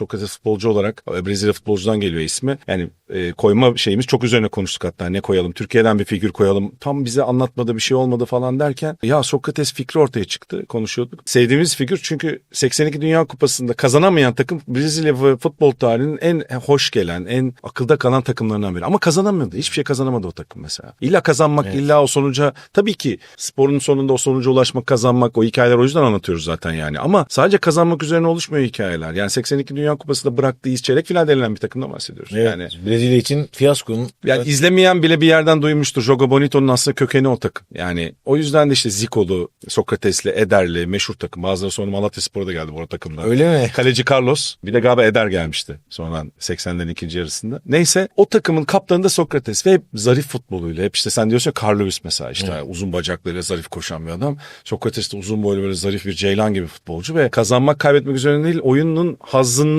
Sokrates futbolcu olarak e, Brezilya futbolcudan geliyor ismi. Yani e, koyma şeyimiz çok üzerine konuştuk hatta ne koyalım Türkiye'den bir figür koyalım. Tam bize anlatmadı bir şey olmadı falan derken ya Sokrates fikri ortaya çıktı konuşuyorduk. Sevdiğimiz figür çünkü 82 Dünya Kupası'nda kazanamayan takım Brezilya futbol tarihinin en hoş gelen, en akılda kalan takımlarından biri. Ama kazanamadı. Hiçbir şey kazanamadı o takım mesela. İlla kazanmak, illa o sonuca tabii ki sporun sonunda o sonuca ulaşmak, kazanmak o hikayeler o yüzden anlatıyoruz zaten yani. Ama sadece kazanmak üzerine oluşmuyor hikayeler. Yani 82 Dünya Kupası'nda bıraktığı iz çeyrek final denilen bir takımdan bahsediyoruz. Evet, Yani Brezilya için fiyaskonun yani izlemeyen bile bir yerden duymuştur. Jogo Bonito'nun aslında kökeni o takım. Yani o yüzden de işte Ziko'lu, Sokrates'li, Eder'li meşhur takım. Bazıları sonra Malatya Spor'a da geldi bu takımlar. öyle mi? Kaleci Carlos bir de galiba Eder gelmişti sonradan 80'lerin ikinci yarısında. Neyse o takımın kaptanı da Sokrates ve hep zarif futboluyla hep işte sen diyorsun ya Carl Lewis mesela işte uzun bacaklarıyla zarif koşan bir adam. Sokrates de uzun boylu böyle zarif bir ceylan gibi futbolcu ve kazanmak kaybetmek üzerine değil oyunun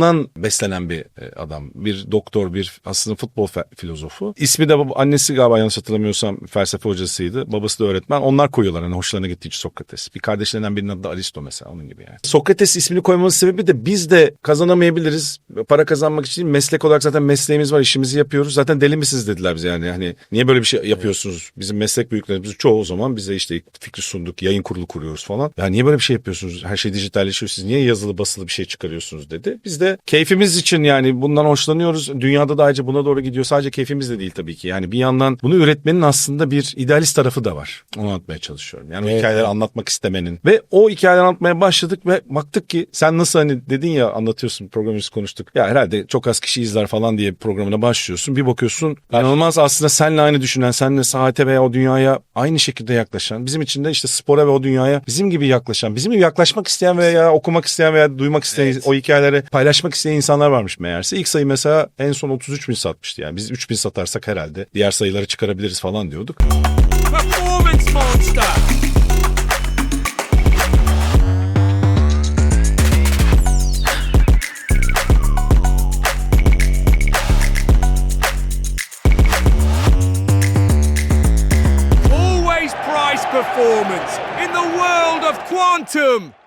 hazzından beslenen bir e, adam. Bir doktor bir aslında futbol filozofu. İsmi de baba- annesi galiba yanlış hatırlamıyorsam felsefe hocasıydı. Babası da öğretmen. Onlar koyuyorlar hani hoşlarına gittiği için Sokrates. Bir kardeşlerinden birinin adı da Aristo mesela onun gibi yani. Sokrates ismini koymamın sebebi de biz de kazanamayabiliriz. Para kazanmak için meslek olarak zaten mesleğimiz var, işimizi yapıyoruz. Zaten deli misiniz dediler bize yani. Hani niye böyle bir şey yapıyorsunuz? Bizim meslek büyüklerimiz çoğu o zaman bize işte fikri sunduk, yayın kurulu kuruyoruz falan. Ya niye böyle bir şey yapıyorsunuz? Her şey dijitalleşiyor. Siz niye yazılı basılı bir şey çıkarıyorsunuz dedi. Biz de keyfimiz için yani bundan hoşlanıyoruz. Dünyada da ayrıca buna doğru gidiyor. Sadece keyfimiz de değil tabii ki. Yani bir yandan bunu üretmenin aslında bir idealist tarafı da var. Onu anlatmaya çalışıyorum. Yani Evet. hikayeleri anlatmak istemenin. Ve o hikayeleri anlatmaya başladık ve baktık ki sen nasıl hani dedin ya anlatıyorsun programımız konuştuk. Ya herhalde çok az kişi izler falan diye programına başlıyorsun. Bir bakıyorsun inanılmaz aslında seninle aynı düşünen, seninle sahate veya o dünyaya aynı şekilde yaklaşan. Bizim için de işte spora ve o dünyaya bizim gibi yaklaşan, bizim gibi yaklaşmak isteyen veya okumak isteyen veya duymak isteyen, o hikayeleri paylaşmak isteyen insanlar varmış meğerse. İlk sayı mesela en son 33 bin satmıştı yani. Biz 3 bin satarsak herhalde diğer sayıları çıkarabiliriz falan diyorduk. Performance Monster. Performance in the world of quantum.